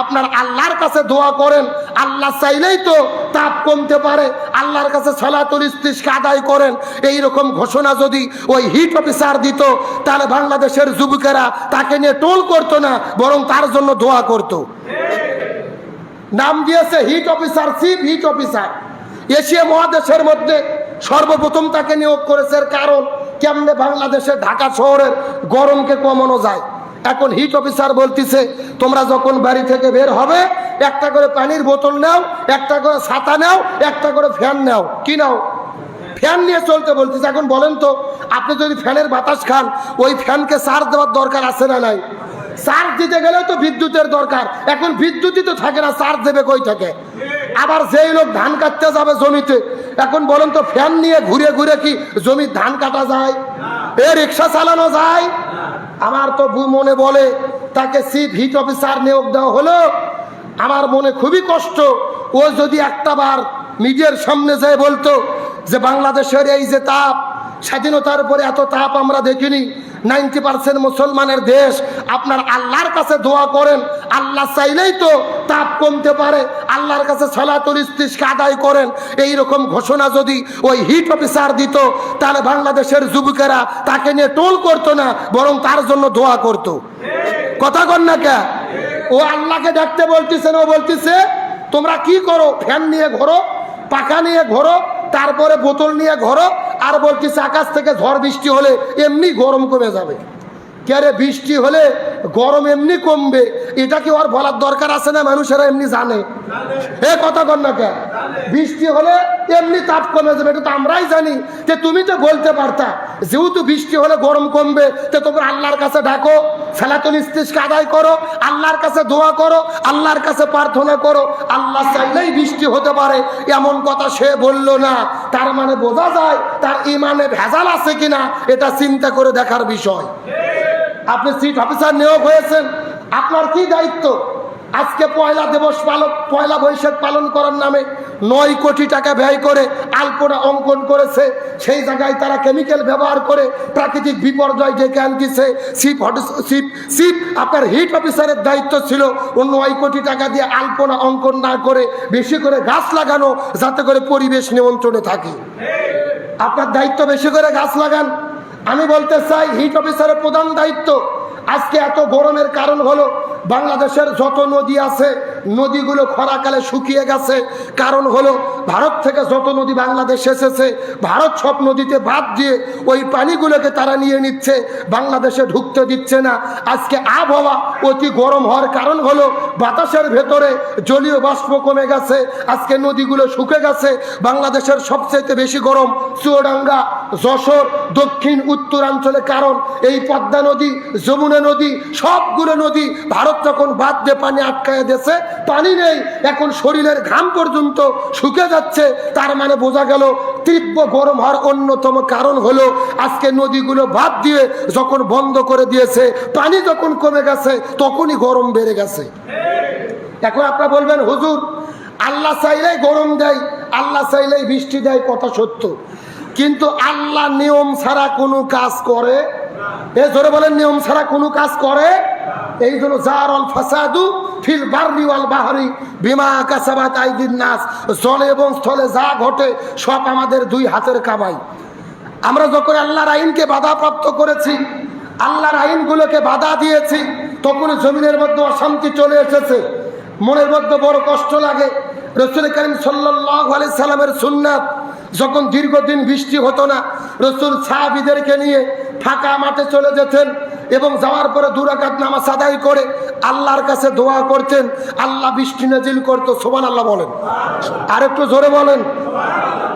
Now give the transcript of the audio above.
আপনার আল্লাহর কাছে দোয়া করেন, আল্লাহ চাইলেই তো তাপ কমতে পারে। আল্লাহর কাছে সলাতুল ইস্তিস্কা আদায় করেন। এই রকম ঘোষণা যদি ওই হিট অফিসার দিত, তাহলে বাংলাদেশের যুবকেরা তাকে নিয়ে টোল করতো না, বরং তার জন্য দোয়া করতো। নাম দিয়েছে heat officer, chief heat officer. Asia মহাদেশের মধ্যে সর্বপ্রথম তাকে নিয়োগ করেছে কারণ, কেমনে বাংলাদেশের ঢাকা শহরের গরমকে কমানো যায়। এখন হিট অফিসার বলতিছে, তোমরা যখন বাড়ি থেকে বের হবে, একটা করে পানির বোতল নাও, একটা করে ছাতা নাও, একটা করে ফ্যান নাও। কি নাও? ফ্যান নিয়ে চলতে বলতেছে। এখন বলেন তো, আপনি যদি ফ্যানের বাতাস খান, ওই ফ্যানকে চার্জ দেওয়ার দরকার আছে না নাই? চার্জ দিতে গেলে তো বিদ্যুতের দরকার। এখন বিদ্যুৎই তো থাকে না চার্জ দেবে কই থেকে? আবার যেই লোক ধান কাটতে যাবে জমিতে, এখন বলেন তো, ফ্যান নিয়ে ঘুরে ঘুরে কি জমির ধান কাটা যায়? এ রিক্সা চালানো যায়? আমার তো মনে বলে, তাকে চিফ হিট অফিসার নিয়োগ দেওয়া হলো। আমার মনে খুবই কষ্ট। ও যদি একটা বার মিডিয়ার সামনে যায় বলতো যে বাংলাদেশের এই যে তাপ, স্বাধীনতার উপরে এত তাপ আমরা দেখিনি, নাইনটি পার্সেন্ট মুসলমানের দেশ, আপনার আল্লাহর কাছে দোয়া করেন, আল্লাহ চাইলেই তো তাপ কমতে পারে, আল্লাহর কাছে সলাতুল ইস্তিস্কা আদায় করেন। এই রকম ঘোষণা যদি ওই হিট অফিসার দিত, তাহলে বাংলাদেশের যুবকেরা তাকে নিয়ে টোল করতো না, বরং তার জন্য দোয়া করতো। কথা কন না কে? ও আল্লাহকে দেখতে বলতেছে না, ও বলতেছে, তোমরা কি করো? ফ্যান নিয়ে ঘোরো, পাখা নিয়ে ঘোরো, তারপরে বোতল নিয়ে ঘোরো, আর বলতেছে আকাশ থেকে ঝড় বৃষ্টি হলে এমনি গরম কমে যাবে। কে বৃষ্টি হলে গরম এমনি কমবে? এটা কি ওর বলার দরকার আছে না? মানুষেরা এমনি জানে। এ কথা কর না কে? বৃষ্টি হলে এমনি তাপ কমে যাবে। এটা তো আমরাই জানি। যে তুমি তো বলতে পারতা, যেহেতু বৃষ্টি হলে গরম কমবে, তো তোমরা আল্লাহর কাছে ডাকো ফেলাতুল ইস্তিস্কা আদায় করো, আল্লাহর কাছে দোয়া করো, আল্লাহর কাছে প্রার্থনা করো। আল্লাহ চাইলেই বৃষ্টি হতে পারে। এমন কথা সে বলল না। তার মানে বোঝা যায়, তার ইমানে ভেজাল আছে কিনা, এটা চিন্তা করে দেখার বিষয়। আপনি সিট অফিসার নিয়োগ হয়েছেন। আপনার কি দায়িত্ব? আজকে পয়লা দিবস পালন, পয়লা বৈশাখ পালন করার নামে নয় কোটি টাকা ব্যয় করে আলপনা অঙ্কন করেছে। সেই জায়গায় তারা কেমিক্যাল ব্যবহার করে প্রাকৃতিক বিপর্যয় ডেকে আনতেছে। চিফ চিফ চিফ আপনার হিট অফিসারের দায়িত্ব ছিল নয় কোটি টাকা দিয়ে আলপনা অঙ্কন না করে বেশি করে গাছ লাগানো, যাতে করে পরিবেশ নিয়ন্ত্রণে থাকে। আপনার দায়িত্ব বেশি করে গাছ লাগান। আমি বলতে চাই হিট অফিসারের প্রধান দায়িত্ব। আজকে এত গরমের কারণ হলো, বাংলাদেশের যত নদী আছে, নদীগুলো খরাকালে শুকিয়ে গেছে। কারণ হলো, ভারত থেকে যত নদী বাংলাদেশ এসেছে, ভারত সব নদীতে বাদ দিয়ে ওই পানিগুলোকে তারা নিয়ে নিচ্ছে, বাংলাদেশে ঢুকতে দিচ্ছে না। আজকে আবহাওয়া অতি গরম হওয়ার কারণ হলো বাতাসের ভেতরে জলীয় বাষ্প কমে গেছে, আজকে নদীগুলো শুকে গেছে, বাংলাদেশের সবচেয়ে বেশি গরম চুয়াডাঙ্গা, যশোর, দক্ষিণ, উত্তরাঞ্চলে। কারণ এই পদ্মা নদী, যমুনা নদী, সবগুলো নদী ভারত যখন বাদ দিয়ে পানি আটকায় দিয়েছে, পানি নেই, এখন শরীরের ঘাম পর্যন্ত শুকে যাচ্ছে, তার মানে বোঝা গেল তীব্র গরম হওয়ার অন্যতম কারণ হলো আজকে নদীগুলো বাদ দিয়ে যখন বন্ধ করে দিয়েছে, পানি যখন কমে গেছে, তখনই গরম বেড়ে গেছে। এখন আপনারা বলবেন, হুজুর, আল্লাহ চাইলেই গরম দেয়, আল্লাহ চাইলেই বৃষ্টি দেয়, কথা সত্য। কিন্তু আল্লাহ নিয়ম ছাড়া কোনো কাজ করে? এ জোরে বলেন, নিয়ম ছাড়া কোনো কাজ করে? এই জন্য জার অল ফাসাদু ফিল বারনি ওয়াল বাহারি বিমা কাসাবাত আইদিন নাস। জলে এবং স্থলে যা ঘটে সব আমাদের দুই হাতের কামাই। আমরা যখন আল্লাহর আইনকে বাধাপ্রাপ্ত করেছি, আল্লাহর আইনগুলোকে বাধা দিয়েছি, তখন জমিনের মধ্যে অশান্তি চলে এসেছে। মনের মধ্যে বড় কষ্ট লাগে। রসুল করিম সাল্লাহ আলি সাল্লামের সুন্নাত, যখন দীর্ঘদিন বৃষ্টি হতো না, রসুল সাহাবিদেরকে নিয়ে ফাঁকা মাঠে চলে যেতেন। এবং যাওয়ার পরে দুরাকাত নামাজ আদায় করে আল্লাহর কাছে দোয়া করতেন। আল্লাহ বৃষ্টি নাজিল করতো সোমান আল্লাহ বলেন। আরেকটু জোরে বলেন।